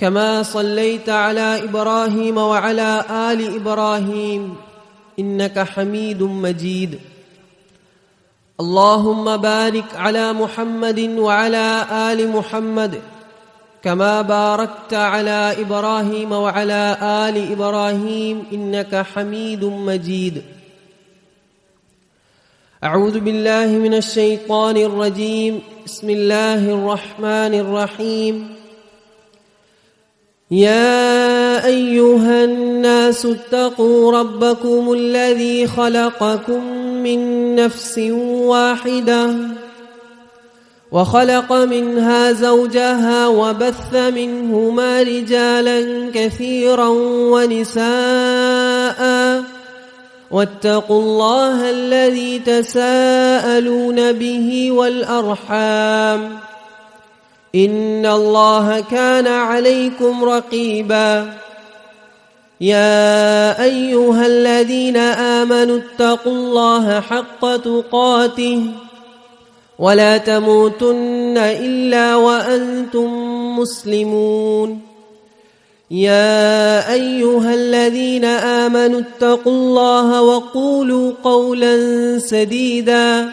كما صليت على إبراهيم وعلى آل إبراهيم إنك حميد مجيد. اللهم بارك على محمد وعلى آل محمد كما باركت على إبراهيم وعلى آل إبراهيم إنك حميد مجيد. أعوذ بالله من الشيطان الرجيم. بسم الله الرحمن الرحيم. يا أيها الناس اتقوا ربكم الذي خلقكم من نفس واحدة وخلق منها زوجها وبث منهما رجالا كثيرا ونساء. واتقوا الله الذي تساءلون به والأرحام. ان الله كان عليكم رقيبا يا ايها الذين امنوا اتقوا الله حق تقاته ولا تموتن الا وأنتم مسلمون يا ايها الذين امنوا اتقوا الله وقولوا قولا سديدا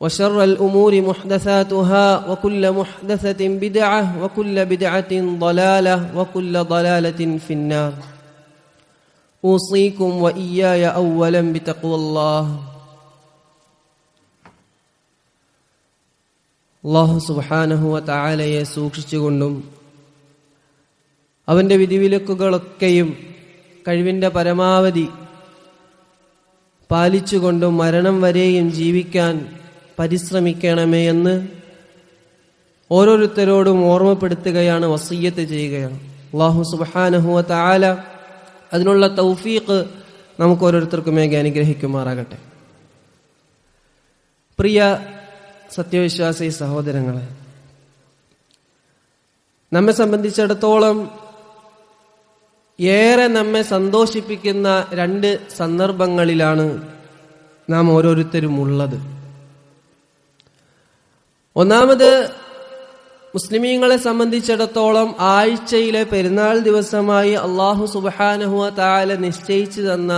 وشر الامور محدثاتها وكل محدثه بدعه وكل بدعه ضلاله وكل ضلاله في النار اوصيكم واياي اولا بتقوى الله അള്ളാഹു സുബാനഹുവ താലയെ സൂക്ഷിച്ചുകൊണ്ടും അവൻ്റെ വിധിവിലക്കുകളൊക്കെയും കഴിവിൻ്റെ പരമാവധി പാലിച്ചുകൊണ്ടും മരണം വരെയും ജീവിക്കാൻ പരിശ്രമിക്കണമേ എന്ന് ഓരോരുത്തരോടും ഓർമ്മപ്പെടുത്തുകയാണ് വസീയത്ത് ചെയ്യുകയാണ്. അള്ളാഹു സുബാനഹുവ താല അതിനുള്ള തൗഫീഖ് നമുക്ക് ഓരോരുത്തർക്കുമേകെ അനുഗ്രഹിക്കുമാറാകട്ടെ. പ്രിയ സത്യവിശ്വാസി സഹോദരങ്ങളെ നമ്മെ സംബന്ധിച്ചിടത്തോളം ഏറെ നമ്മെ സന്തോഷിപ്പിക്കുന്ന രണ്ട് സന്ദർഭങ്ങളിലാണ് നാം ഓരോരുത്തരും ഉള്ളത്. ഒന്നാമത് മുസ്ലിമീങ്ങളെ സംബന്ധിച്ചിടത്തോളം ആഴ്ചയിലെ പെരുന്നാൾ ദിവസമായി അള്ളാഹു സുബാനഹുവ താല നിശ്ചയിച്ചു തന്ന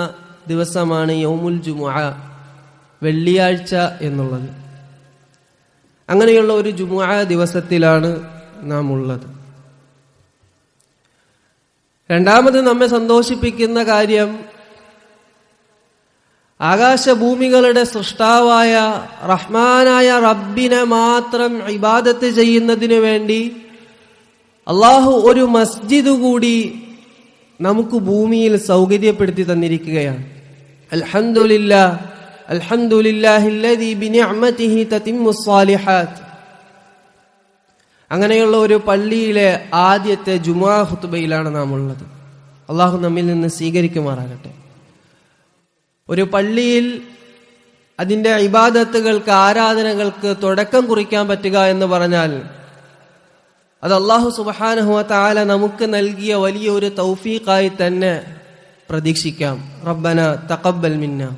ദിവസമാണ് യൗമുൽ ജുമുഅ വെള്ളിയാഴ്ച എന്നുള്ളത്. അങ്ങനെയുള്ള ഒരു ജുമുഅ ദിവസത്തിലാണ് നാം ഉള്ളത് രണ്ടാമത് നമ്മെ സന്തോഷിപ്പിക്കുന്ന കാര്യം ആകാശഭൂമികളുടെ സൃഷ്ടാവായ റഹ്മാനായ റബ്ബിനെ മാത്രം ഇബാദത്ത് ചെയ്യുന്നതിനു വേണ്ടി അള്ളാഹു ഒരു മസ്ജിദ് കൂടി നമുക്ക് ഭൂമിയിൽ സൗകര്യപ്പെടുത്തി തന്നിരിക്കുകയാണ്. അൽഹന്ദില്ല അൽഹന്ദില്ലാഹില്ലാത്ത് അങ്ങനെയുള്ള ഒരു പള്ളിയിലെ ആദ്യത്തെ ജുമാ ഹുത്തുബയിലാണ് നാം ഉള്ളത് അള്ളാഹു നമ്മിൽ നിന്ന് സ്വീകരിക്കുമാറാകട്ടെ. ഒരു പള്ളിയിൽ അതിന്റെ ഇബാദത്തുകൾക്ക് ആരാധനകൾക്ക് തുടക്കം കുറിക്കാൻ പറ്റുക എന്ന് പറഞ്ഞാൽ അത് അള്ളാഹു സുബാനഹുവ താല നമുക്ക് നൽകിയ വലിയൊരു തൗഫീഖായി തന്നെ പ്രതീക്ഷിക്കാം. റബ്ബന തക്കബൽ മിന്ന.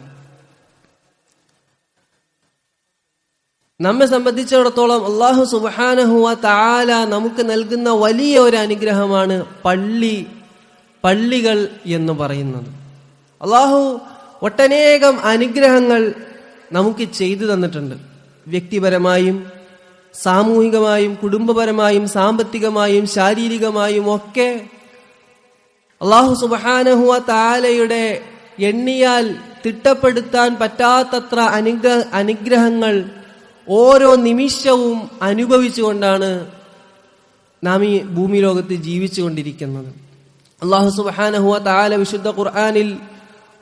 നമ്മെ സംബന്ധിച്ചിടത്തോളം അള്ളാഹു സുബാനഹുവ താല നമുക്ക് നൽകുന്ന വലിയ ഒരു അനുഗ്രഹമാണ് പള്ളി പള്ളികൾ എന്ന് പറയുന്നത്. അള്ളാഹു ഒട്ടനേകം അനുഗ്രഹങ്ങൾ നമുക്ക് ചെയ്തു തന്നിട്ടുണ്ട്. വ്യക്തിപരമായും സാമൂഹികമായും കുടുംബപരമായും സാമ്പത്തികമായും ശാരീരികമായും ഒക്കെ അള്ളാഹു സുബാനഹുവ താലയുടെ എണ്ണിയാൽ തിട്ടപ്പെടുത്താൻ പറ്റാത്തത്ര അനുഗ്രഹ അനുഗ്രഹങ്ങൾ ഓരോ നിമിഷവും അനുഭവിച്ചുകൊണ്ടാണ് നാം ഈ ഭൂമി ലോകത്ത് ജീവിച്ചുകൊണ്ടിരിക്കുന്നത്. അള്ളാഹു സുബാനഹുവ താല വിശുദ്ധ ഖുർആാനിൽ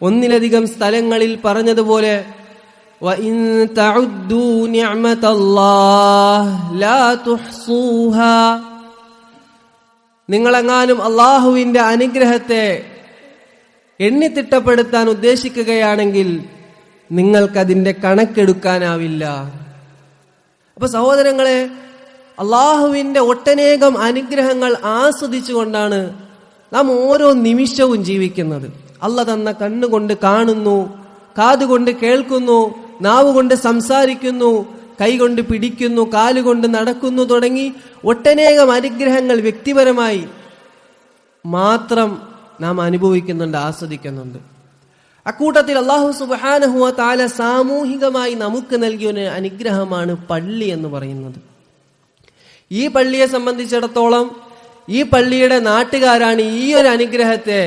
ഒന്നിലധികം സ്ഥലങ്ങളിൽ പറഞ്ഞതുപോലെ നിങ്ങളെങ്ങാനും അള്ളാഹുവിന്റെ അനുഗ്രഹത്തെ എണ്ണിത്തിട്ടപ്പെടുത്താൻ ഉദ്ദേശിക്കുകയാണെങ്കിൽ നിങ്ങൾക്കതിന്റെ കണക്കെടുക്കാനാവില്ല. അപ്പൊ സഹോദരങ്ങളെ അള്ളാഹുവിന്റെ ഒട്ടനേകം അനുഗ്രഹങ്ങൾ ആസ്വദിച്ചുകൊണ്ടാണ് നാം ഓരോ നിമിഷവും ജീവിക്കുന്നത്. അല്ല തന്ന കണ്ണുകൊണ്ട് കാണുന്നു കാതുകൊണ്ട് കേൾക്കുന്നു നാവുകൊണ്ട് സംസാരിക്കുന്നു കൈകൊണ്ട് പിടിക്കുന്നു കാലുകൊണ്ട് നടക്കുന്നു തുടങ്ങി ഒട്ടനേകം അനുഗ്രഹങ്ങൾ വ്യക്തിപരമായി മാത്രം നാം അനുഭവിക്കുന്നുണ്ട് ആസ്വദിക്കുന്നുണ്ട്. അക്കൂട്ടത്തിൽ അള്ളാഹു സുബാനഹുവ താല സാമൂഹികമായി നമുക്ക് നൽകിയ ഒരു അനുഗ്രഹമാണ് പള്ളി എന്ന് പറയുന്നത്. ഈ പള്ളിയെ സംബന്ധിച്ചിടത്തോളം ഈ പള്ളിയുടെ നാട്ടുകാരാണ് ഈ ഒരു അനുഗ്രഹത്തെ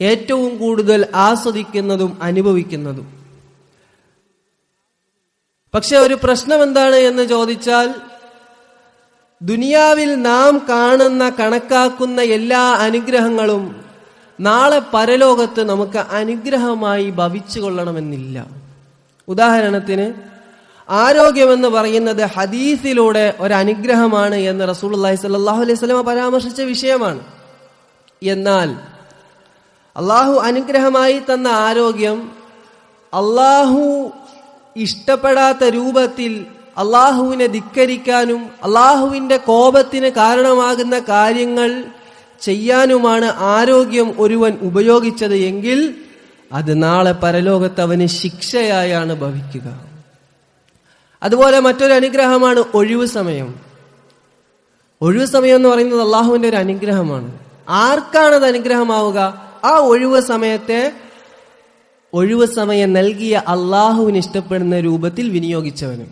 ഏറ്റവും കൂടുതൽ ആസ്വദിക്കുന്നതും അനുഭവിക്കുന്നതും. പക്ഷെ ഒരു പ്രശ്നം എന്താണ് എന്ന് ചോദിച്ചാൽ ദുനിയാവിൽ നാം കാണുന്ന കണക്കാക്കുന്ന എല്ലാ അനുഗ്രഹങ്ങളും നാളെ പരലോകത്ത് നമുക്ക് അനുഗ്രഹമായി ഭവിച്ചു കൊള്ളണമെന്നില്ല ഉദാഹരണത്തിന് ആരോഗ്യമെന്ന് പറയുന്നത് ഹദീസിലൂടെ ഒരു അനുഗ്രഹമാണ് എന്ന് റസൂൽ അള്ളാഹി സല്ലാഹു അലൈഹി സ്വലമ പരാമർശിച്ച വിഷയമാണ്. എന്നാൽ അള്ളാഹു അനുഗ്രഹമായി തന്ന ആരോഗ്യം അള്ളാഹു ഇഷ്ടപ്പെടാത്ത രൂപത്തിൽ അള്ളാഹുവിനെ ധിക്കരിക്കാനും അള്ളാഹുവിന്റെ കോപത്തിന് കാരണമാകുന്ന കാര്യങ്ങൾ ചെയ്യാനുമാണ് ആരോഗ്യം ഒരുവൻ ഉപയോഗിച്ചത് എങ്കിൽ അത് നാളെ പരലോകത്ത് അവന് ശിക്ഷയായാണ് ഭവിക്കുക. അതുപോലെ മറ്റൊരു അനുഗ്രഹമാണ് ഒഴിവു സമയം. ഒഴിവു സമയം എന്ന് പറയുന്നത് അള്ളാഹുവിന്റെ ഒരു അനുഗ്രഹമാണ്. ആർക്കാണത് അനുഗ്രഹമാവുക? ആ ഒഴിവ് സമയത്തെ ഒഴിവ് സമയം നൽകിയ അള്ളാഹുവിന് ഇഷ്ടപ്പെടുന്ന രൂപത്തിൽ വിനിയോഗിച്ചവന്.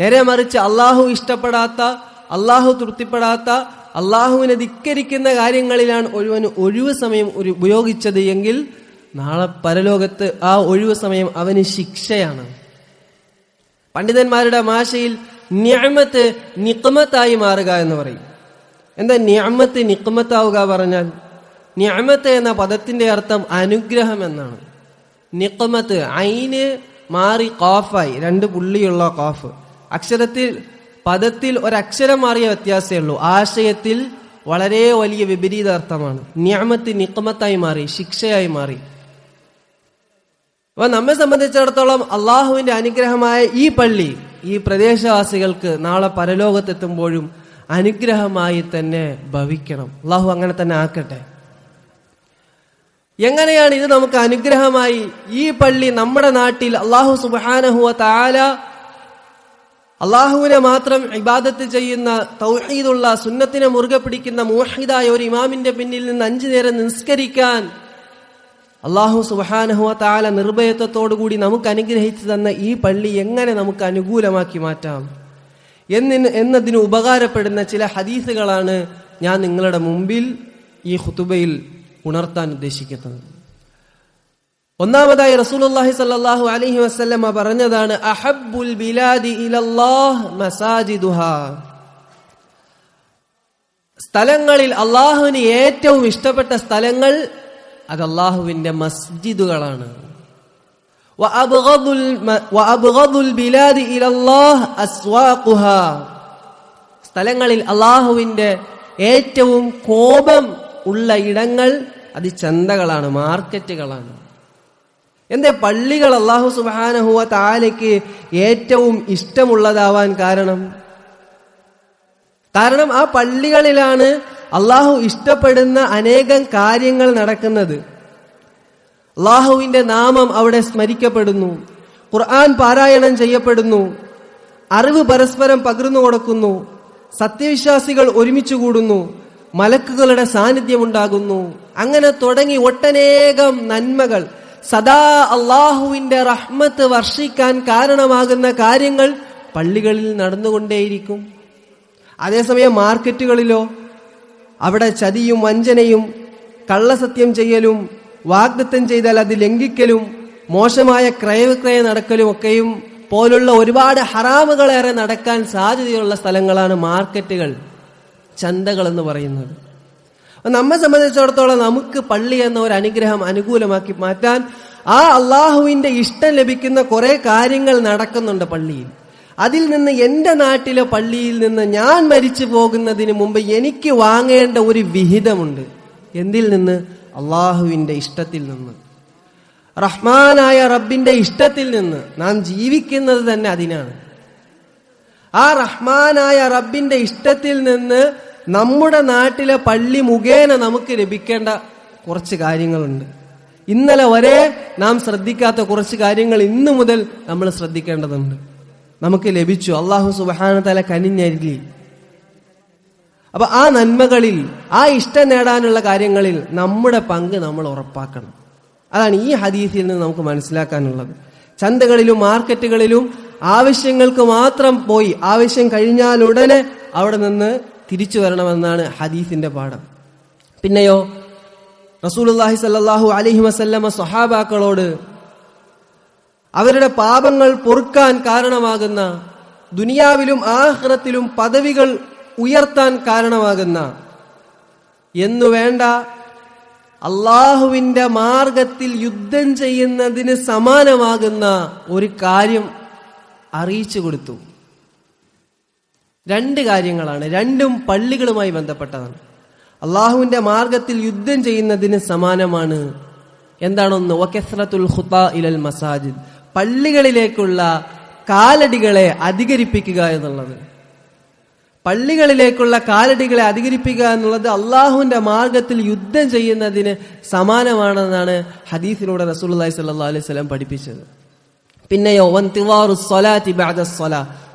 നേരെ മറിച്ച് അള്ളാഹു ഇഷ്ടപ്പെടാത്ത അള്ളാഹു തൃപ്തിപ്പെടാത്ത അള്ളാഹുവിനെ ധിക്കരിക്കുന്ന കാര്യങ്ങളിലാണ് ഒഴിവന് ഒഴിവ് സമയം ഒരു ഉപയോഗിച്ചത് എങ്കിൽ നാളെ പരലോകത്ത് ആ ഒഴിവ് സമയം അവന് ശിക്ഷയാണ്. പണ്ഡിതന്മാരുടെ ഭാഷയിൽ ന്യാമത്ത് നിക്മത്തായി മാറുക എന്ന് പറയും. എന്താ ന്യാമത്ത് നിക്മത്താവുക പറഞ്ഞാൽ? ന്യാമത്ത് എന്ന പദത്തിന്റെ അർത്ഥം അനുഗ്രഹം എന്നാണ്. നിക്കമത്ത് ഐന് മാറി കാഫായി രണ്ട് പുള്ളിയുള്ള കാഫ് അക്ഷരത്തിൽ പദത്തിൽ ഒരക്ഷരം മാറിയ വ്യത്യാസമേ ഉള്ളൂ. ആശയത്തിൽ വളരെ വലിയ വിപരീത അർത്ഥമാണ് നിക്കമത്തായി മാറി ശിക്ഷയായി മാറി. അപ്പൊ നമ്മെ സംബന്ധിച്ചിടത്തോളം അള്ളാഹുവിന്റെ അനുഗ്രഹമായ ഈ പള്ളി ഈ പ്രദേശവാസികൾക്ക് നാളെ പരലോകത്തെത്തുമ്പോഴും അനുഗ്രഹമായി തന്നെ ഭവിക്കണം. അള്ളാഹു അങ്ങനെ തന്നെ ആക്കട്ടെ. എങ്ങനെയാണ് ഇത് നമുക്ക് അനുഗ്രഹമായി ഈ പള്ളി നമ്മുടെ നാട്ടിൽ അള്ളാഹു സുബാനഹുവ താല അള്ളാഹുവിനെ മാത്രം ഇബാദത്ത് ചെയ്യുന്ന തൗഹീദുള്ള സുന്നത്തിനെ മുറുകെ പിടിക്കുന്ന മൂഹിദായ ഒരു ഇമാമിന്റെ പിന്നിൽ നിന്ന് അഞ്ചു നേരം നിസ്കരിക്കാൻ അള്ളാഹു സുബാനഹുവ താല നിർഭയത്വത്തോടുകൂടി നമുക്ക് അനുഗ്രഹിച്ചു തന്ന ഈ പള്ളി എങ്ങനെ നമുക്ക് അനുകൂലമാക്കി മാറ്റാം? എന്നിന് എന്നതിന് ഉപകാരപ്പെടുന്ന ചില ഹദീസുകളാണ് ഞാൻ നിങ്ങളുടെ മുമ്പിൽ ഈ ഹുത്തുബയിൽ ഉണർത്താൻ ഉദ്ദേശിക്കുന്നത്. ഒന്നാമതായി റസൂലുള്ളാഹി സല്ലല്ലാഹു അലൈഹി വസല്ലമ പറഞ്ഞതാണ് അഹബ്ബുൽ ബിലാദി സ്ഥലങ്ങളിൽ അള്ളാഹുവിന് ഏറ്റവും ഇഷ്ടപ്പെട്ട സ്ഥലങ്ങൾ അത് അള്ളാഹുവിന്റെ മസ്ജിദുകളാണ്. സ്ഥലങ്ങളിൽ അള്ളാഹുവിന്റെ ഏറ്റവും കോപം ഉള്ള ഇടങ്ങൾ അത് ചന്തകളാണ് മാർക്കറ്റുകളാണ്. എന്തേ പള്ളികൾ അള്ളാഹു സുബാനഹുവ താലയ്ക്ക് ഏറ്റവും ഇഷ്ടമുള്ളതാവാൻ കാരണം? കാരണം ആ പള്ളികളിലാണ് അള്ളാഹു ഇഷ്ടപ്പെടുന്ന അനേകം കാര്യങ്ങൾ നടക്കുന്നത്. അള്ളാഹുവിന്റെ നാമം അവിടെ സ്മരിക്കപ്പെടുന്നു ഖുർആൻ പാരായണം ചെയ്യപ്പെടുന്നു അറിവ് പരസ്പരം പകർന്നു കൊടുക്കുന്നു സത്യവിശ്വാസികൾ ഒരുമിച്ച് കൂടുന്നു മലക്കുകളുടെ സാന്നിധ്യമുണ്ടാകുന്നു. അങ്ങനെ തുടങ്ങി ഒട്ടനേകം നന്മകൾ. സദാ അള്ളാഹുവിന്റെ റഹ്മത്ത് വർഷിക്കാൻ കാരണമാകുന്ന കാര്യങ്ങൾ പള്ളികളിൽ നടന്നുകൊണ്ടേയിരിക്കും. അതേസമയം മാർക്കറ്റുകളിലോ അവിടെ ചതിയും വഞ്ചനയും കള്ളസത്യം ചെയ്യലും വാഗ്ദത്തം ചെയ്താൽ അത് ലംഘിക്കലും മോശമായ ക്രയവിക്രയ നടക്കലും ഒക്കെയും പോലുള്ള ഒരുപാട് ഹറാമുകളേറെ നടക്കാൻ സാധ്യതയുള്ള സ്ഥലങ്ങളാണ് മാർക്കറ്റുകൾ. ചന്തകൾ എന്ന് പറയുന്നത് നമ്മെ സംബന്ധിച്ചിടത്തോളം നമുക്ക് പള്ളി എന്ന ഒരു അനുഗ്രഹം അനുകൂലമാക്കി മാറ്റാൻ ആ അള്ളാഹുവിന്റെ ഇഷ്ടം ലഭിക്കുന്ന കുറെ കാര്യങ്ങൾ നടക്കുന്നുണ്ട് പള്ളിയിൽ. അതിൽ നിന്ന് എന്റെ നാട്ടിലെ പള്ളിയിൽ നിന്ന് ഞാൻ മരിച്ചു പോകുന്നതിന് മുമ്പ് എനിക്ക് വാങ്ങേണ്ട ഒരു വിഹിതമുണ്ട്. എന്തിൽ നിന്ന്? അള്ളാഹുവിന്റെ ഇഷ്ടത്തിൽ നിന്ന്. റഹ്മാനായ റബ്ബിന്റെ ഇഷ്ടത്തിൽ നിന്ന്. നാം ജീവിക്കുന്നത് തന്നെ അതിനാണ്. ആ റഹ്മാനായ റബ്ബിന്റെ ഇഷ്ടത്തിൽ നിന്ന് നമ്മുടെ നാട്ടിലെ പള്ളി മുഖേന നമുക്ക് ലഭിക്കേണ്ട കുറച്ച് കാര്യങ്ങളുണ്ട്. ഇന്നലെ വരെ നാം ശ്രദ്ധിക്കാത്ത കുറച്ച് കാര്യങ്ങൾ ഇന്നു മുതൽ നമ്മൾ ശ്രദ്ധിക്കേണ്ടതുണ്ട്. നമുക്ക് ലഭിച്ചു. അള്ളാഹു സുബാന തല കനിഞ്ഞരികി അപ്പൊ ആ നന്മകളിൽ ആ ഇഷ്ടം നേടാനുള്ള കാര്യങ്ങളിൽ നമ്മുടെ പങ്ക് നമ്മൾ ഉറപ്പാക്കണം. അതാണ് ഈ ഹദീസിൽ നിന്ന് നമുക്ക് മനസ്സിലാക്കാനുള്ളത്. ചന്തകളിലും മാർക്കറ്റുകളിലും ആവശ്യങ്ങൾക്ക് മാത്രം പോയി ആവശ്യം കഴിഞ്ഞാൽ ഉടനെ അവിടെ നിന്ന് തിരിച്ചു വരണമെന്നാണ് ഹദീസിന്റെ പാഠം. പിന്നെയോ റസൂലുള്ളാഹി സല്ലാഹു അലഹി വസല്ലമ സ്വഹാബാക്കളോട് അവരുടെ പാപങ്ങൾ പൊറുക്കാൻ കാരണമാകുന്ന ദുനിയാവിലും ആഹ്റത്തിലും പദവികൾ ഉയർത്താൻ കാരണമാകുന്ന എന്നു വേണ്ട അള്ളാഹുവിന്റെ മാർഗത്തിൽ യുദ്ധം ചെയ്യുന്നതിന് സമാനമാകുന്ന ഒരു കാര്യം അറിയിച്ചു കൊടുത്തു. രണ്ട് കാര്യങ്ങളാണ്. രണ്ടും പള്ളികളുമായി ബന്ധപ്പെട്ടതാണ്. അള്ളാഹുവിന്റെ മാർഗത്തിൽ യുദ്ധം ചെയ്യുന്നതിന് സമാനമാണ്. എന്താണൊന്ന്? വക്കസ്രത്തുൽ ഇലൽ മസാജിദ്. പള്ളികളിലേക്കുള്ള കാലടികളെ അധികരിപ്പിക്കുക എന്നുള്ളത്. പള്ളികളിലേക്കുള്ള കാലടികളെ അധികരിപ്പിക്കുക എന്നുള്ളത് അള്ളാഹുവിന്റെ മാർഗത്തിൽ യുദ്ധം ചെയ്യുന്നതിന് സമാനമാണെന്നാണ് ഹദീസിലൂടെ റസൂലി സ്വല്ലല്ലാഹു അലൈഹി സ്വലം പഠിപ്പിച്ചത്. പിന്നെയോ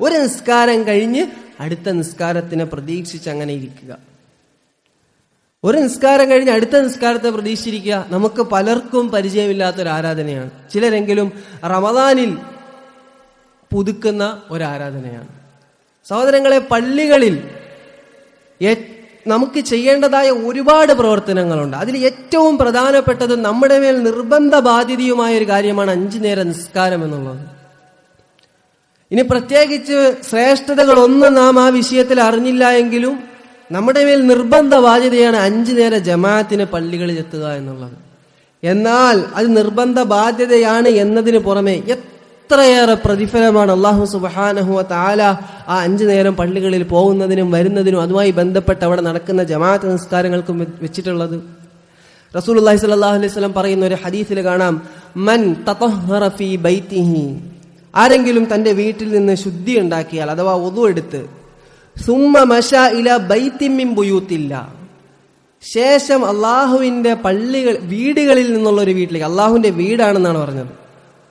ഒരു നിസ്കാരം കഴിഞ്ഞ് അടുത്ത നിസ്കാരത്തിനെ പ്രതീക്ഷിച്ച് അങ്ങനെ ഇരിക്കുക. ഒരു നിസ്കാരം കഴിഞ്ഞ് അടുത്ത നിസ്കാരത്തെ പ്രതീക്ഷിച്ചിരിക്കുക നമുക്ക് പലർക്കും പരിചയമില്ലാത്ത ഒരു ആരാധനയാണ്. ചിലരെങ്കിലും റമദാനിൽ പുതുക്കുന്ന ഒരു ആരാധനയാണ്. സഹോദരങ്ങളെ പള്ളികളിൽ നമുക്ക് ചെയ്യേണ്ടതായ ഒരുപാട് പ്രവർത്തനങ്ങളുണ്ട്. അതിൽ ഏറ്റവും പ്രധാനപ്പെട്ടത് നമ്മുടെ മേൽ നിർബന്ധ ബാധ്യതയുമായ ഒരു കാര്യമാണ് അഞ്ചു നേര നിസ്കാരം എന്നുള്ളത്. ഇനി പ്രത്യേകിച്ച് ശ്രേഷ്ഠതകളൊന്നും നാം ആ വിഷയത്തിൽ അറിഞ്ഞില്ല എങ്കിലും നമ്മുടെ മേൽ നിർബന്ധ ബാധ്യതയാണ് അഞ്ചു നേര ജമാഅത്തിന് പള്ളികളിൽ എത്തുക എന്നുള്ളത്. എന്നാൽ അത് നിർബന്ധ ബാധ്യതയാണ് എന്നതിന് പുറമെ എത്രയേറെ പ്രതിഫലമാണ് അള്ളാഹു സുബാനഹു താല ആ അഞ്ചു നേരം പള്ളികളിൽ പോകുന്നതിനും വരുന്നതിനും അതുമായി ബന്ധപ്പെട്ട് അവിടെ നടക്കുന്ന ജമാഅത്ത് നിസ്കാരങ്ങൾക്കും വെച്ചിട്ടുള്ളത്. റസൂൽ അള്ളാഹി അലൈഹി വസല്ലം പറയുന്ന ഒരു ഹദീസിൽ കാണാം. മൻ ഫീ ബൈത്തിഹി. ആരെങ്കിലും തന്റെ വീട്ടിൽ നിന്ന് ശുദ്ധി ഉണ്ടാക്കിയാൽ അഥവാ ഒതു എടുത്ത് സുമ്മ ബുയൂത്തില്ല. ശേഷം അള്ളാഹുവിന്റെ പള്ളികൾ വീടുകളിൽ നിന്നുള്ള ഒരു വീട്ടിലേക്ക് അള്ളാഹുവിന്റെ വീടാണെന്നാണ് പറഞ്ഞത്.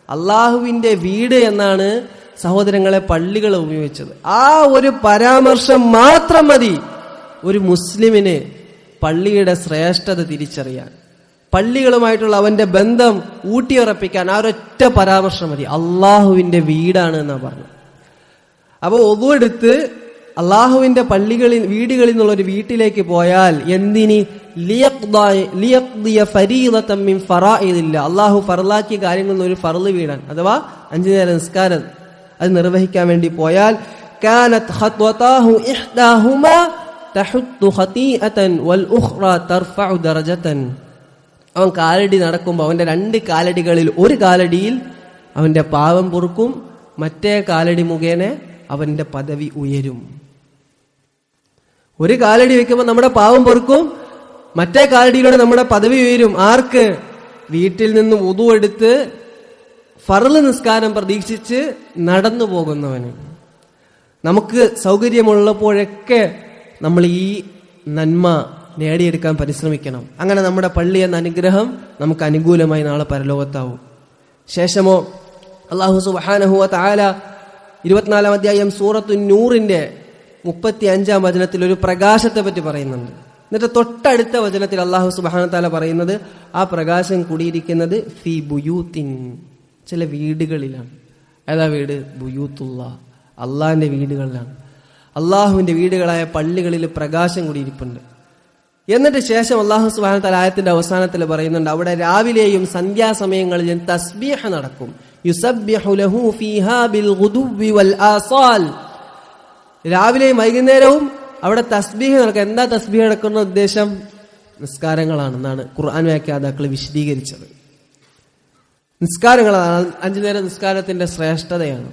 അള്ളാഹുവിന്റെ വീട് എന്നാണ് സഹോദരങ്ങളെ പള്ളികൾ ഉപയോഗിച്ചത്. ആ ഒരു പരാമർശം മാത്രം മതി ഒരു മുസ്ലിമിന് പള്ളിയുടെ ശ്രേഷ്ഠത തിരിച്ചറിയാൻ. പള്ളികളുമായിട്ടുള്ള അവന്റെ ബന്ധം ഊട്ടിയുറപ്പിക്കാൻ ആ ഒരൊറ്റ പരാമർശം മതി. അള്ളാഹുവിന്റെ വീടാണ് എന്നാ പറഞ്ഞത്. അപ്പോൾ ഒതുവെടുത്ത് അള്ളാഹുവിന്റെ പള്ളികളിൽ വീടുകളിൽ നിന്നുള്ള ഒരു വീട്ടിലേക്ക് പോയാൽ എന്തിനി? അള്ളാഹു ഫറലാക്കിയ കാര്യങ്ങളിൽ ഒരു ഫറൽ വീടാൻ അഥവാ അഞ്ചു നേരം നിസ്കാരം അത് നിർവഹിക്കാൻ വേണ്ടി പോയാൽ അവൻ കാലടി നടക്കുമ്പോൾ അവന്റെ രണ്ട് കാലടികളിൽ ഒരു കാലടിയിൽ അവന്റെ പാവം പൊറുക്കും മറ്റേ കാലടി മുഖേന അവന്റെ പദവി ഉയരും. ഒരു കാലടി വെക്കുമ്പോൾ നമ്മുടെ പാവം പൊറുക്കും മറ്റേ കാലടിയിലൂടെ നമ്മുടെ പദവി ഉയരും. ആർക്ക്? വീട്ടിൽ നിന്ന് ഉതുവെടുത്ത് ഫറൽ നിസ്കാരം പ്രതീക്ഷിച്ച് നടന്നു പോകുന്നവന്. നമുക്ക് സൗകര്യമുള്ളപ്പോഴൊക്കെ നമ്മൾ ഈ നന്മ നേടിയെടുക്കാൻ പരിശ്രമിക്കണം. അങ്ങനെ നമ്മുടെ പള്ളി എന്ന അനുഗ്രഹം നമുക്ക് അനുകൂലമായി നാളെ പരലോകത്താവും. ശേഷമോ അള്ളാഹു സുബാനഹുവ താല ഇരുപത്തിനാലാം അധ്യായം സൂറത്തു നൂറിന്റെ മുപ്പത്തി അഞ്ചാം വചനത്തിൽ ഒരു പ്രകാശത്തെ പറ്റി പറയുന്നുണ്ട്. എന്നിട്ട് തൊട്ടടുത്ത വചനത്തിൽ അള്ളാഹു സുബാന താല പറയുന്നത് ആ പ്രകാശം കൂടിയിരിക്കുന്നത് ഫി ബുയൂത്തിൻ ചില വീടുകളിലാണ്. ഏതാ വീട്? ബുയൂത്തുള്ള അള്ളാഹിന്റെ വീടുകളിലാണ്. അള്ളാഹുവിന്റെ വീടുകളായ പള്ളികളിൽ പ്രകാശം കൂടിയിരിപ്പുണ്ട്. എന്നിട്ട് ശേഷം അള്ളാഹു സുബാന തല ആയത്തിന്റെ അവസാനത്തിൽ പറയുന്നുണ്ട് അവിടെ രാവിലെയും സന്ധ്യാസമയങ്ങളിൽ തസ്ബീഹ നടക്കും. യുസബ്യഹു ലഹു ഫീഹാ ബിൽ വൽ ആസാൽ. രാവിലെയും വൈകുന്നേരവും അവിടെ തസ്ബീഹ് നടക്കുക. എന്താ തസ്ബീഹ് നടക്കുന്ന ഉദ്ദേശം? നിസ്കാരങ്ങളാണെന്നാണ് ഖുർആൻ വ്യാഖ്യാതാക്കൾ വിശദീകരിച്ചത്. നിസ്കാരങ്ങളാണ് അഞ്ചു നേരം നിസ്കാരത്തിന്റെ ശ്രേഷ്ഠതയാണ്.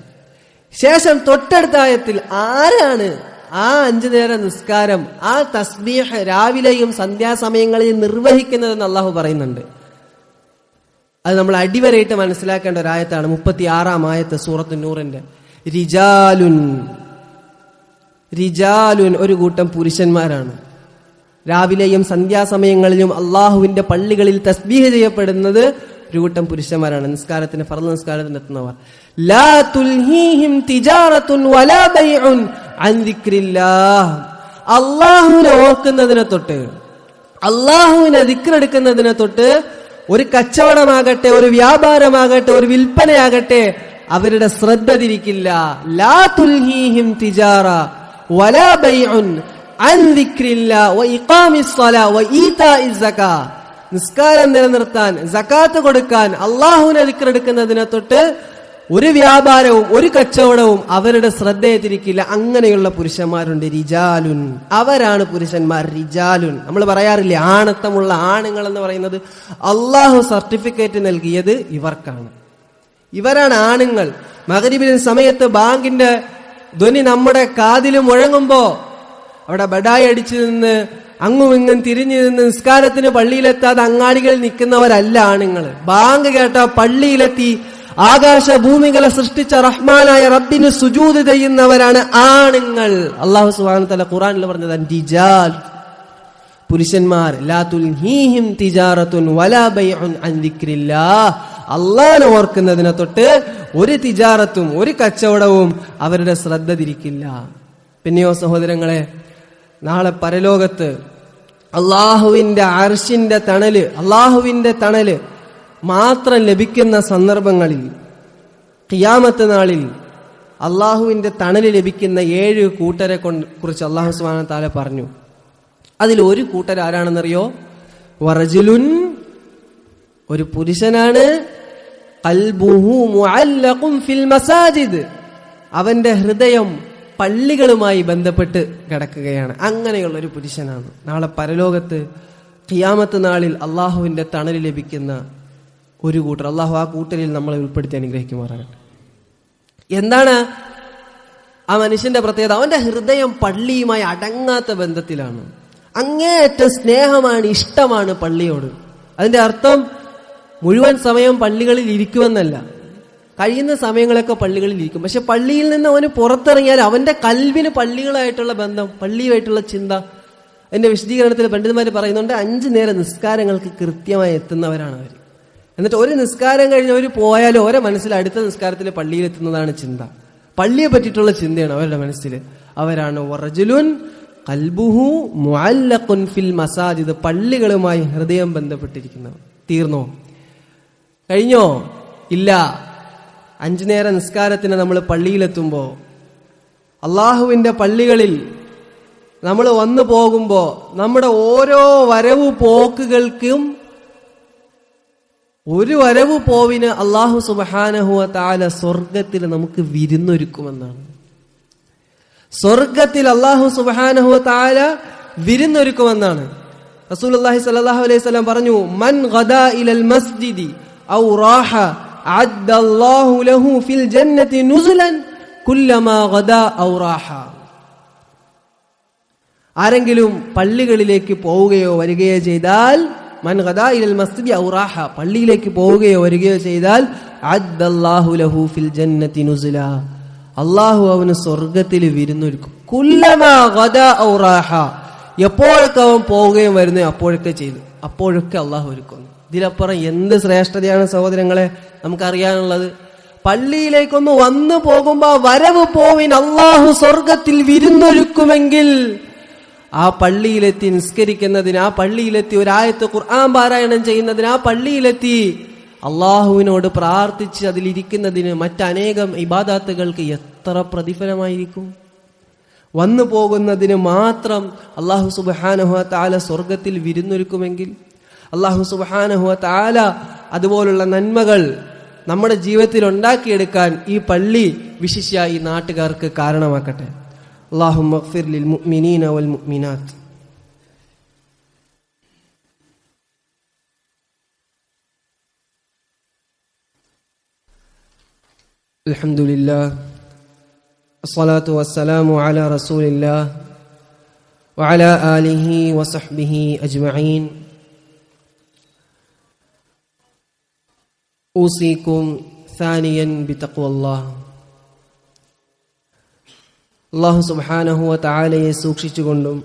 ശേഷം തൊട്ടടുത്ത ആയത്തിൽ ആരാണ് ആ അഞ്ചു നേരം നിസ്കാരം ആ തസ്ബീഹ് രാവിലെയും സന്ധ്യാസമയങ്ങളിൽ നിർവഹിക്കുന്നതെന്ന് അള്ളാഹു പറയുന്നുണ്ട്. അത് നമ്മൾ അടിവരയിട്ട് മനസ്സിലാക്കേണ്ട ഒരു ആയത്താണ് മുപ്പത്തി ആറാം ആയത്ത് സൂറത്ത് നൂറിന്റെ റിജാലുൻ റിജാലുൻ ഒരു കൂട്ടം പുരുഷന്മാരാണ്. രാവിലെയും സന്ധ്യാസമയങ്ങളിലും അള്ളാഹുവിന്റെ പള്ളികളിൽ തസ്ബീഹ് ചെയ്യപ്പെടുന്നത് ഒരു കൂട്ടം പുരുഷന്മാരാണ്. നിസ്കാരത്തിന് ഫർദ് നിസ്കാരത്തിന് എത്തുന്നവർ. ലാ തുൽഹീഹിം തിജാറത്തുൻ വലാ ബൈഉൻ അൻ ദിക്രില്ലാഹ്. അള്ളാഹുവിനെ ഓർക്കുന്നതിനെ തൊട്ട് അള്ളാഹുവിനെ ദിക്രെടുക്കുന്നതിനെ തൊട്ട് ഒരു കച്ചവടമാകട്ടെ ഒരു വ്യാപാരമാകട്ടെ ഒരു വിൽപ്പനയാകട്ടെ അവരുടെ ശ്രദ്ധ തിരിക്കില്ല. ലാ തുൽഹീഹിം തിജാറ. വലാ ബൈഉൻ അൻ ദിക്രില്ലാ വ وإقام الصلاة വ الزكاة സകാ നിസ്കാരം നിലനിർത്താൻ സക്കാത്ത് കൊടുക്കാൻ അള്ളാഹുവിനെ വിക്രെടുക്കുന്നതിനെ തൊട്ട് ഒരു വ്യാപാരവും ഒരു കച്ചവടവും അവരുടെ ശ്രദ്ധയെ തിരിക്കില്ല അങ്ങനെയുള്ള പുരുഷന്മാരുണ്ട് റിജാലുൻ അവരാണ് പുരുഷന്മാർ റിജാലുൻ നമ്മൾ പറയാറില്ലേ ആണത്തമുള്ള ആണുങ്ങൾ എന്ന് പറയുന്നത് അള്ളാഹു സർട്ടിഫിക്കറ്റ് നൽകിയത് ഇവർക്കാണ്. ഇവരാണ് ആണുങ്ങൾ. മകരിബിന് സമയത്ത് ബാങ്കിന്റെ ധ്വനി നമ്മുടെ കാതിൽ മുഴങ്ങുമ്പോ അവിടെ ബഡായി അടിച്ചു നിന്ന് അങ്ങും ഇങ്ങും തിരിഞ്ഞു നിന്ന് നിസ്കാരത്തിന് പള്ളിയിലെത്താതെ അങ്ങാടികളിൽ നിൽക്കുന്നവരല്ല ആണുങ്ങൾ ബാങ്ക് കേട്ട പള്ളിയിലെത്തി ആകാശ ഭൂമികളെ സൃഷ്ടിച്ച റഹ്മാനായ റബ്ബിന് സുജൂത് ചെയ്യുന്നവരാണ് ആണുങ്ങൾ. അള്ളാഹു സുബാന തല ഖുറാനിൽ പറഞ്ഞത് പുരുഷന്മാർ വലാ ബൈഉൻ അൻ അള്ളാഹനെ ഓർക്കുന്നതിനെ തൊട്ട് ഒരു തിജാറത്തും ഒരു കച്ചവടവും അവരുടെ ശ്രദ്ധ തിരിക്കില്ല. പിന്നെയോ സഹോദരങ്ങളെ നാളെ പരലോകത്ത് അള്ളാഹുവിന്റെ അർഷിന്റെ തണൽ അള്ളാഹുവിന്റെ തണൽ മാത്രം ലഭിക്കുന്ന സന്ദർഭങ്ങളിൽ കിയാമത്ത് നാളിൽ അള്ളാഹുവിന്റെ തണൽ ലഭിക്കുന്ന ഏഴ് കൂട്ടരെ കുറിച്ച് അള്ളാഹു സുബാന താല പറഞ്ഞു. അതിൽ ഒരു കൂട്ടർ ആരാണെന്നറിയോ? വറജുലുൻ ഒരു പുരുഷനാണ്. ഫിൽ മസാജിദ്. അവന്റെ ഹൃദയം പള്ളികളുമായി ബന്ധപ്പെട്ട് കിടക്കുകയാണ്. അങ്ങനെയുള്ള ഒരു പുരുഷനാണ്. നാളെ പരലോകത്ത് ഖിയാമത്ത് നാളിൽ അള്ളാഹുവിന്റെ തണൽ ലഭിക്കുന്ന ഒരു കൂട്ടർ. അള്ളാഹു ആ കൂട്ടരിൽ നമ്മളെ ഉൾപ്പെടുത്തി അനുഗ്രഹിക്കുമാറാകട്ടെ. എന്താണ് ആ മനുഷ്യന്റെ പ്രത്യേകത? അവന്റെ ഹൃദയം പള്ളിയുമായി അടങ്ങാത്ത ബന്ധത്തിലാണ്. അങ്ങേയറ്റം സ്നേഹമാണ് ഇഷ്ടമാണ് പള്ളിയോട്. അതിന്റെ അർത്ഥം മുഴുവൻ സമയം പള്ളികളിൽ ഇരിക്കുമെന്നല്ല. കഴിയുന്ന സമയങ്ങളൊക്കെ പള്ളികളിൽ ഇരിക്കും. പക്ഷെ പള്ളിയിൽ നിന്ന് അവന് പുറത്തിറങ്ങിയാൽ അവന്റെ കൽവിന് പള്ളികളായിട്ടുള്ള ബന്ധം പള്ളിയുമായിട്ടുള്ള ചിന്ത എന്റെ വിശദീകരണത്തിൽ പണ്ഡിതന്മാർ പറയുന്നുണ്ട് അഞ്ചു നേരം നിസ്കാരങ്ങൾക്ക് കൃത്യമായി എത്തുന്നവരാണ് അവർ എന്നിട്ട് ഒരു നിസ്കാരം കഴിഞ്ഞ് അവർ പോയാലും ഓരോ മനസ്സിൽ അടുത്ത നിസ്കാരത്തിൽ പള്ളിയിൽ എത്തുന്നതാണ് ചിന്ത. പള്ളിയെ പറ്റിയിട്ടുള്ള ചിന്തയാണ് അവരുടെ മനസ്സിൽ അവരാണ് വറജുലുൻ കൽബുഹു മുഅല്ലഖുൻ ഫിൽ മസാജിദ് പള്ളികളുമായി ഹൃദയം ബന്ധപ്പെട്ടിരിക്കുന്നവർ തീർന്നോ? കഴിഞ്ഞോ? ഇല്ല. അഞ്ചു നേര നിസ്കാരത്തിന് നമ്മൾ പള്ളിയിലെത്തുമ്പോ അള്ളാഹുവിന്റെ പള്ളികളിൽ നമ്മൾ വന്നു പോകുമ്പോ നമ്മുടെ ഓരോ വരവ് പോക്കുകൾക്കും ഒരു വരവ് പോവിന് അള്ളാഹു സുബാനഹുവ താല സ്വർഗത്തിൽ നമുക്ക് വിരുന്നൊരുക്കുമെന്നാണ്. സ്വർഗത്തിൽ അള്ളാഹു സുബാനഹുവ താല വിരുന്നൊരുക്കുമെന്നാണ്. റസൂൽ അള്ളാഹി സല്ലാഹു അലൈഹി സ്വലം പറഞ്ഞു മൻ ഗദാ ഇലൽ മസ്ജിദി ഔ راحة عد الله له في الجنة نزلا كلما غدا أو راحة ആരെങ്കിലും പള്ളികളിലേക്ക് പോവുകയോ വരികയോ ചെയ്താൽ മൻ ഗദാ ഇൽ മസ്ജിദി ഔ റാഹ പള്ളിയിലേക്ക് പോവുകയോ വരികയോ ചെയ്താൽ അദ്ദല്ലാഹു ലഹു ഫിൽ ജന്നതി നുസുല അള്ളാഹു അവന് സ്വർഗത്തിൽ വിരുന്നൊരുക്കും. കുല്ലമാ ഗദാ ഔറാഹ എപ്പോഴൊക്കെ അവൻ പോവുകയും വരുന്നു അപ്പോഴൊക്കെ ചെയ്തു. അപ്പോഴൊക്കെ അള്ളാഹു ഒരുക്കുന്നു. ഇതിലപ്പുറം എന്ത് ശ്രേഷ്ഠതയാണ് സഹോദരങ്ങളെ നമുക്കറിയാനുള്ളത്? പള്ളിയിലേക്കൊന്ന് വന്നു പോകുമ്പോ വരവ് പോവിൻ അള്ളാഹു സ്വർഗത്തിൽ വിരുന്നൊരുക്കുമെങ്കിൽ ആ പള്ളിയിലെത്തി നിസ്കരിക്കുന്നതിന് ആ പള്ളിയിലെത്തി ഒരായത്ത് ഖുർആൻ പാരായണം ചെയ്യുന്നതിന് ആ പള്ളിയിലെത്തി അള്ളാഹുവിനോട് പ്രാർത്ഥിച്ച് അതിലിരിക്കുന്നതിന് മറ്റനേകം ഇബാദാത്തുകൾക്ക് എത്ര പ്രതിഫലമായിരിക്കും? വന്നു പോകുന്നതിന് മാത്രം അള്ളാഹു സുബാനഹുവ താല സ്വർഗത്തിൽ വിരുന്നൊരുക്കുമെങ്കിൽ അള്ളാഹു സുബാനഹുവ താല അതുപോലുള്ള നന്മകൾ നമ്മുടെ ജീവിതത്തിൽ ഉണ്ടാക്കിയെടുക്കാൻ ഈ പള്ളി വിശിഷ്യ ഈ നാട്ടുകാർക്ക് കാരണമാക്കട്ടെ അള്ളാഹു മഗ്ഫിർ ലിൽ മുഅ്മിനീന വൽ മുഅ്മിനാത്ത് الحمد لله الصلاة والسلام على رسول الله وعلى آله وصحبه أجمعين أوصيكم ثانيا بتقوى الله അള്ളാഹു സുബാനഹുവ താലയെ സൂക്ഷിച്ചുകൊണ്ടും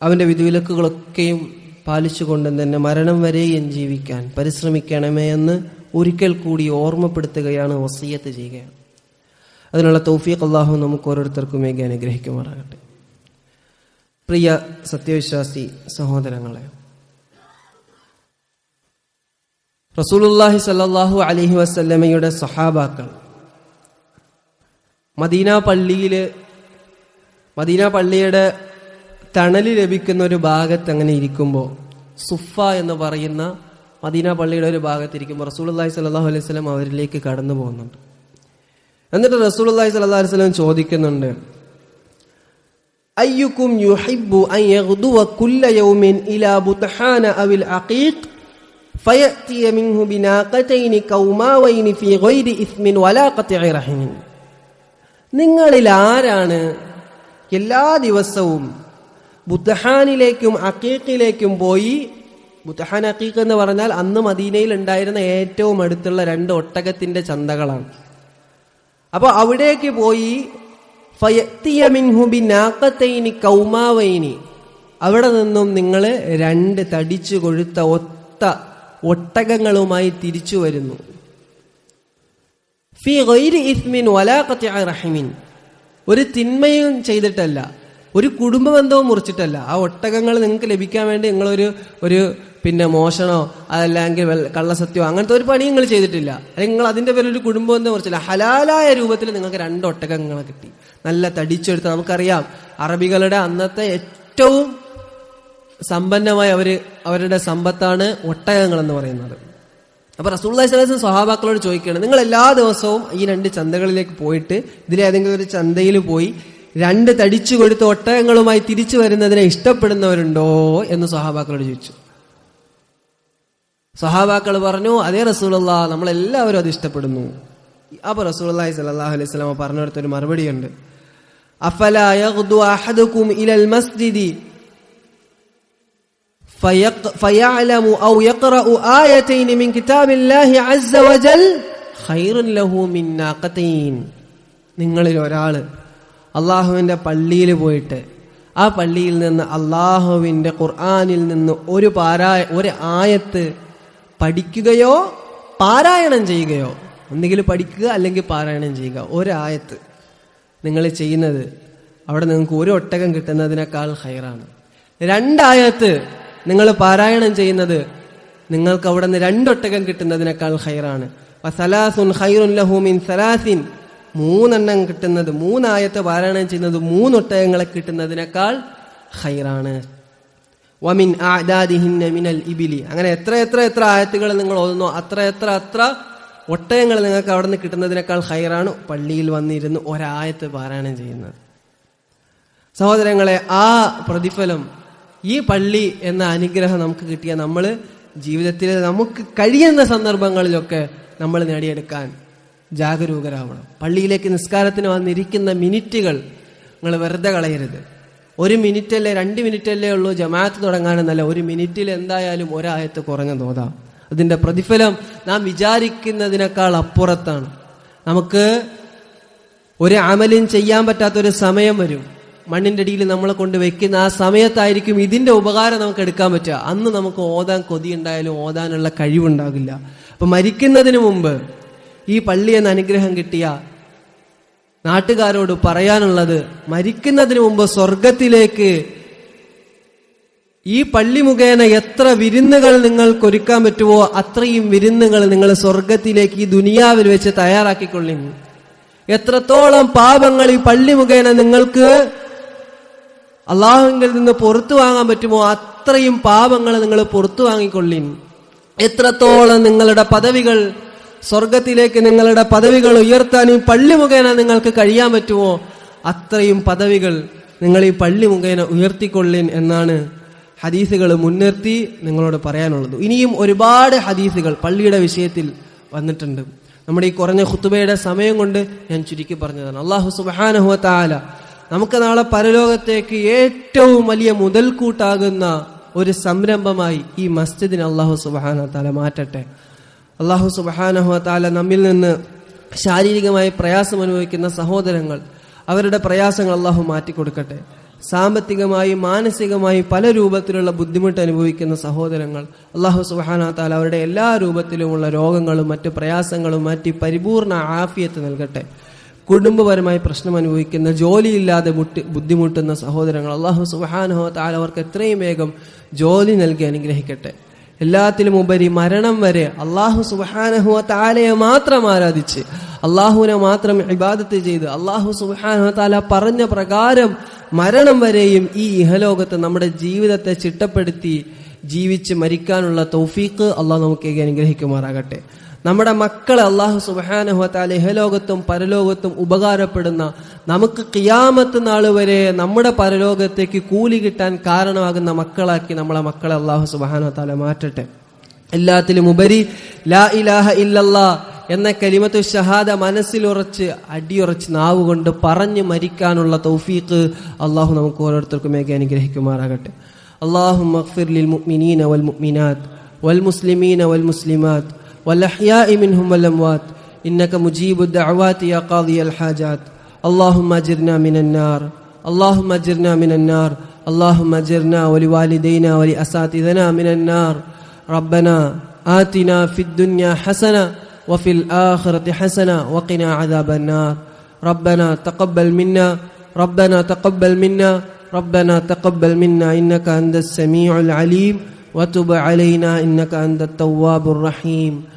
അവൻ്റെ വിധിവിലക്കുകളൊക്കെയും പാലിച്ചുകൊണ്ടും തന്നെ മരണം വരെയും ജീവിക്കാൻ പരിശ്രമിക്കണമേ എന്ന് ഒരിക്കൽ കൂടി ഓർമ്മപ്പെടുത്തുകയാണ് വസീയത്ത് ചെയ്യുകയാണ് അതിനുള്ള തൗഫീഖ് അള്ളാഹു നമുക്ക് ഓരോരുത്തർക്കുമേകി അനുഗ്രഹിക്കുമാറാകട്ടെ പ്രിയ സത്യവിശ്വാസി സഹോദരങ്ങളെ റസൂലുല്ലാഹി സല്ലാഹു അലഹി വസല്ലമയുടെ സഹാബാക്കൾ മദീന പള്ളിയിൽ മദീന പള്ളിയുടെ തണൽ ലഭിക്കുന്ന ഒരു ഭാഗത്ത് അങ്ങനെ ഇരിക്കുമ്പോൾ സുഫ എന്ന് പറയുന്ന മദീന പള്ളിയുടെ ഒരു ഭാഗത്തിരിക്കുമ്പോൾ റസൂലുല്ലാഹി സല്ലാഹു അലൈഹി സ്വലം അവരിലേക്ക് കടന്നു പോകുന്നുണ്ട്. എന്നിട്ട് റസൂലുല്ലാഹി സല്ലാ അലൈഹി സ്വലം ചോദിക്കുന്നുണ്ട് അയ്യുക്കും യുഹിബ്ബു അൻ യഗ്ദുവ കുല്ല യൗമിൻ ഇലാ അവിൽ അഖീഖ്? فيأتي منه بناقتين كوماوين في غير إثم ولا قطع رحم നിങ്ങളിൽ ആരാണ് എല്ലാ ദിവസവും ബുദ്ധഹാനിലേക്കും അക്കീക്കിലേക്കും പോയി ബുദ്ധഹാൻ അക്കീക്ക് എന്ന് പറഞ്ഞാൽ അന്ന് മദീനയിൽ ഉണ്ടായിരുന്ന ഏറ്റവും അടുത്തുള്ള രണ്ട് ഒട്ടകത്തിന്റെ ചന്തകളാണ് അപ്പോൾ അവിടേക്ക് പോയി ഫയത്തിയമിൻഹുബി നാക്കത്തൈനി കൗമാവൈനി അവിടെ നിന്നും നിങ്ങൾ രണ്ട് തടിച്ചു കൊഴുത്ത ഒത്ത ഒട്ടകങ്ങളുമായി തിരിച്ചു വരുന്നു. ഒരു തിന്മയും ചെയ്തിട്ടല്ല ഒരു കുടുംബ ബന്ധവും മുറിച്ചിട്ടല്ല. ആ ഒട്ടകങ്ങൾ നിങ്ങൾക്ക് ലഭിക്കാൻ വേണ്ടി നിങ്ങളൊരു ഒരു പിന്നെ മോഷണോ അതല്ലെങ്കിൽ കള്ളസത്യോ അങ്ങനത്തെ ഒരു പണി നിങ്ങൾ ചെയ്തിട്ടില്ല. അല്ലെങ്കിൽ നിങ്ങൾ അതിന്റെ പേരിൽ ഒരു കുടുംബ ബന്ധം മുറിച്ചില്ല. ഹലാലായ രൂപത്തിൽ നിങ്ങൾക്ക് രണ്ട് ഒട്ടകങ്ങളെ കിട്ടി. നല്ല തടിച്ചെടുത്ത് നമുക്കറിയാം അറബികളുടെ അന്നത്തെ ഏറ്റവും സമ്പന്നമായ അവർ അവരുടെ സമ്പത്താണ് ഒട്ടകങ്ങൾ എന്ന് പറയുന്നത്. അപ്പൊ റസൂള്ളി സ്വലാസം സ്വഹാബാക്കളോട് ചോദിക്കുകയാണ് നിങ്ങൾ എല്ലാ ദിവസവും ഈ രണ്ട് ചന്തകളിലേക്ക് പോയിട്ട് ഇതിലേതെങ്കിലും ഒരു ചന്തയിൽ പോയി രണ്ട് തടിച്ചു കൊടുത്ത ഒട്ടകങ്ങളുമായി തിരിച്ചു വരുന്നതിനെ ഇഷ്ടപ്പെടുന്നവരുണ്ടോ? എന്ന് സ്വഹാബാക്കളോട് ചോദിച്ചു. സ്വഹാബാക്കൾ പറഞ്ഞു അതേ റസൂലുള്ള നമ്മളെല്ലാവരും അത് ഇഷ്ടപ്പെടുന്നു. അപ്പൊ റസൂലി സലാഹു അലൈഹി സ്വലാമ പറഞ്ഞിടത്തൊരു മറുപടിയുണ്ട്. അഫല فيعلم أو يقرأ آيتين من كتاب الله عز وجل خير له من ناقتين നിങ്ങളിൽ ഒരാള് അള്ളാഹുവിൻ്റെ പള്ളിയിൽ പോയിട്ട് ആ പള്ളിയിൽ നിന്ന് അള്ളാഹുവിൻ്റെ ഖുർആാനിൽ നിന്ന് ഒരു പാരായ ഒരു ആയത്ത് പഠിക്കുകയോ പാരായണം ചെയ്യുകയോ ഒന്നുകിൽ പഠിക്കുക അല്ലെങ്കിൽ പാരായണം ചെയ്യുക ഒരായത്ത് നിങ്ങൾ ചെയ്യുന്നത് അവിടെ നിങ്ങൾക്ക് ഒരു ഒട്ടകം കിട്ടുന്നതിനേക്കാൾ ഹൈറാണ് രണ്ടായത്ത് നിങ്ങൾ പാരായണം ചെയ്യുന്നത് നിങ്ങൾക്ക് അവിടെ നിന്ന് രണ്ടൊട്ടകം കിട്ടുന്നതിനേക്കാൾ ഹൈറാണ് വസലാസുൻ മൂന്നെണ്ണം കിട്ടുന്നത് മൂന്നായത്തെ പാരായണം ചെയ്യുന്നത് മൂന്നൊട്ടകങ്ങളെ കിട്ടുന്നതിനേക്കാൾ ഹൈറാണ് വമിൻ ആദാദിഹിന്ന മിനൽ ഇബിലി. അങ്ങനെ എത്ര എത്ര എത്ര ആയത്തുകൾ നിങ്ങൾ ഓതുന്നോ അത്ര എത്ര അത്ര ഒട്ടകങ്ങൾ നിങ്ങൾക്ക് അവിടെ നിന്ന് കിട്ടുന്നതിനേക്കാൾ ഹൈറാണ് പള്ളിയിൽ വന്നിരുന്ന് ഒരായത്ത് പാരായണം ചെയ്യുന്നത്. സഹോദരങ്ങളെ ആ പ്രതിഫലം ഈ പള്ളി എന്ന അനുഗ്രഹം നമുക്ക് കിട്ടിയ നമ്മൾ ജീവിതത്തിൽ നമുക്ക് കഴിയുന്ന സന്ദർഭങ്ങളിലൊക്കെ നമ്മൾ നേടിയെടുക്കാൻ ജാഗരൂകരാവണം. പള്ളിയിലേക്ക് നിസ്കാരത്തിന് വന്നിരിക്കുന്ന മിനിറ്റുകൾ നിങ്ങൾ വെറുതെ കളയരുത്. ഒരു മിനിറ്റല്ലേ രണ്ട് മിനിറ്റല്ലേ ഉള്ളൂ ജമാഅത്ത് തുടങ്ങാനെന്നല്ല. ഒരു മിനിറ്റിൽ എന്തായാലും ഒരായത്ത് കുറഞ്ഞ തോതാം അതിന്റെ പ്രതിഫലം നാം വിചാരിക്കുന്നതിനേക്കാൾ അപ്പുറത്താണ്. നമുക്ക് ഒരു അമലും ചെയ്യാൻ പറ്റാത്തൊരു സമയം വരും. മണ്ണിന്റെ അടിയിൽ നമ്മളെ കൊണ്ട് വെക്കുന്ന ആ സമയത്തായിരിക്കും ഇതിന്റെ ഉപകാരം നമുക്ക് എടുക്കാൻ പറ്റുക. അന്ന് നമുക്ക് ഓതാൻ കൊതിയുണ്ടായാലും ഓതാനുള്ള കഴിവുണ്ടാകില്ല. അപ്പൊ മരിക്കുന്നതിന് മുമ്പ് ഈ പള്ളി എന്ന അനുഗ്രഹം കിട്ടിയ നാട്ടുകാരോട് പറയാനുള്ളത് മരിക്കുന്നതിന് മുമ്പ് സ്വർഗത്തിലേക്ക് ഈ പള്ളി മുഖേന എത്ര വിരുന്നുകൾ നിങ്ങൾക്ക് ഒരുക്കാൻ പറ്റുമോ അത്രയും വിരുന്നുകൾ നിങ്ങൾ സ്വർഗത്തിലേക്ക് ഈ ദുനിയാവിൽ വെച്ച് തയ്യാറാക്കിക്കൊള്ളിൻ. എത്രത്തോളം പാപങ്ങൾ ഈ പള്ളി മുഖേന നിങ്ങൾക്ക് അള്ളാഹുവിൽ നിന്ന് പുറത്തു വാങ്ങാൻ പറ്റുമോ? അത്രയും പാപങ്ങൾ നിങ്ങൾ പുറത്തു വാങ്ങിക്കൊള്ളിൻ. എത്രത്തോളം നിങ്ങളുടെ പദവികൾ സ്വർഗത്തിലേക്ക് നിങ്ങളുടെ പദവികൾ ഉയർത്താൻ ഈ പള്ളി മുഖേന നിങ്ങൾക്ക് കഴിയാൻ പറ്റുമോ? അത്രയും പദവികൾ നിങ്ങൾ ഈ പള്ളി മുഖേന ഉയർത്തിക്കൊള്ളിൻ എന്നാണ് ഹദീസുകൾ മുൻനിർത്തി നിങ്ങളോട് പറയാനുള്ളത്. ഇനിയും ഒരുപാട് ഹദീസുകൾ പള്ളിയുടെ വിഷയത്തിൽ വന്നിട്ടുണ്ട്. നമ്മുടെ ഈ കുറഞ്ഞ ഖുത്തുബയുടെ സമയം കൊണ്ട് ഞാൻ ചുരുക്കി പറഞ്ഞതാണ്. അള്ളാഹു സുബാനഹുവ താല നമുക്ക് നാളെ പരലോകത്തേക്ക് ഏറ്റവും വലിയ മുതൽക്കൂട്ടാകുന്ന ഒരു സംരംഭമായി ഈ മസ്ജിദിനെ അള്ളാഹു സുബാന താല മാറ്റട്ടെ. അള്ളാഹു സുബാനഹു താല നമ്മിൽ നിന്ന് ശാരീരികമായി പ്രയാസം അനുഭവിക്കുന്ന സഹോദരങ്ങൾ അവരുടെ പ്രയാസങ്ങൾ അള്ളാഹു മാറ്റിക്കൊടുക്കട്ടെ. സാമ്പത്തികമായി മാനസികമായി പല രൂപത്തിലുള്ള ബുദ്ധിമുട്ട് അനുഭവിക്കുന്ന സഹോദരങ്ങൾ അള്ളാഹു താല അവരുടെ എല്ലാ രൂപത്തിലുമുള്ള രോഗങ്ങളും മറ്റു പ്രയാസങ്ങളും മാറ്റി പരിപൂർണ ആഫിയത്ത് നൽകട്ടെ. കുടുംബപരമായി പ്രശ്നം അനുഭവിക്കുന്ന ജോലിയില്ലാതെ മുട്ടി ബുദ്ധിമുട്ടുന്ന സഹോദരങ്ങൾ അള്ളാഹു സുബാനഹോ താല അവർക്ക് എത്രയും വേഗം ജോലി നൽകി അനുഗ്രഹിക്കട്ടെ. എല്ലാത്തിലും ഉപരി മരണം വരെ അള്ളാഹു സുബാനഹുവ മാത്രം ആരാധിച്ച് അള്ളാഹുവിനെ മാത്രം ഇബാദത്ത് ചെയ്ത് അള്ളാഹു സുബാനഹു പറഞ്ഞ പ്രകാരം മരണം വരെയും ഈ ഇഹലോകത്ത് നമ്മുടെ ജീവിതത്തെ ചിട്ടപ്പെടുത്തി ജീവിച്ച് മരിക്കാനുള്ള തൗഫീഖ് അള്ളാഹ് നമുക്ക് അനുഗ്രഹിക്കുമാറാകട്ടെ. നമ്മുടെ മക്കളെ അള്ളാഹു സുബാനഹുത്താല ഇഹലോകത്തും പരലോകത്തും ഉപകാരപ്പെടുന്ന നമുക്ക് കിയാമത്ത് നാൾ വരെ നമ്മുടെ പരലോകത്തേക്ക് കൂലി കിട്ടാൻ കാരണമാകുന്ന മക്കളാക്കി നമ്മളെ മക്കളെ അള്ളാഹു സുബാനഹത്താല മാറ്റട്ടെ. എല്ലാത്തിലും ഉപരി ലാ ഇലാഹ ഇല്ലല്ലാ എന്ന കലിമത്തു ഷഹാദ മനസ്സിലുറച്ച് അടിയുറച്ച് നാവ് കൊണ്ട് പറഞ്ഞു മരിക്കാനുള്ള തൗഫീഖ് അള്ളാഹു നമുക്ക് ഓരോരുത്തർക്കും മേഘ അനുഗ്രഹിക്കുമാറാകട്ടെ. അള്ളാഹു മഖ്ഫിർ ലിൽ മുഅ്മിനീന വൽ മുഅ്മിനാത്ത് വൽ മുസ്ലിമാത്ത് والأحياء منهم والأموات. إنك مجيب الدعوات يا قاضي الحاجات. اللهم أجرنا من النار. اللهم أجرنا من النار. اللهم أجرنا ولوالدينا ولأساتذنا من النار. ربنا آتنا في الدنيا حسنة وفي الآخرة حسنة وقنا عذاب النار. ربنا تقبل منا. ربنا تقبل منا. ربنا تقبل منا. إنك أنت السميع العليم. وتب علينا. إنك أنت التواب الرحيم.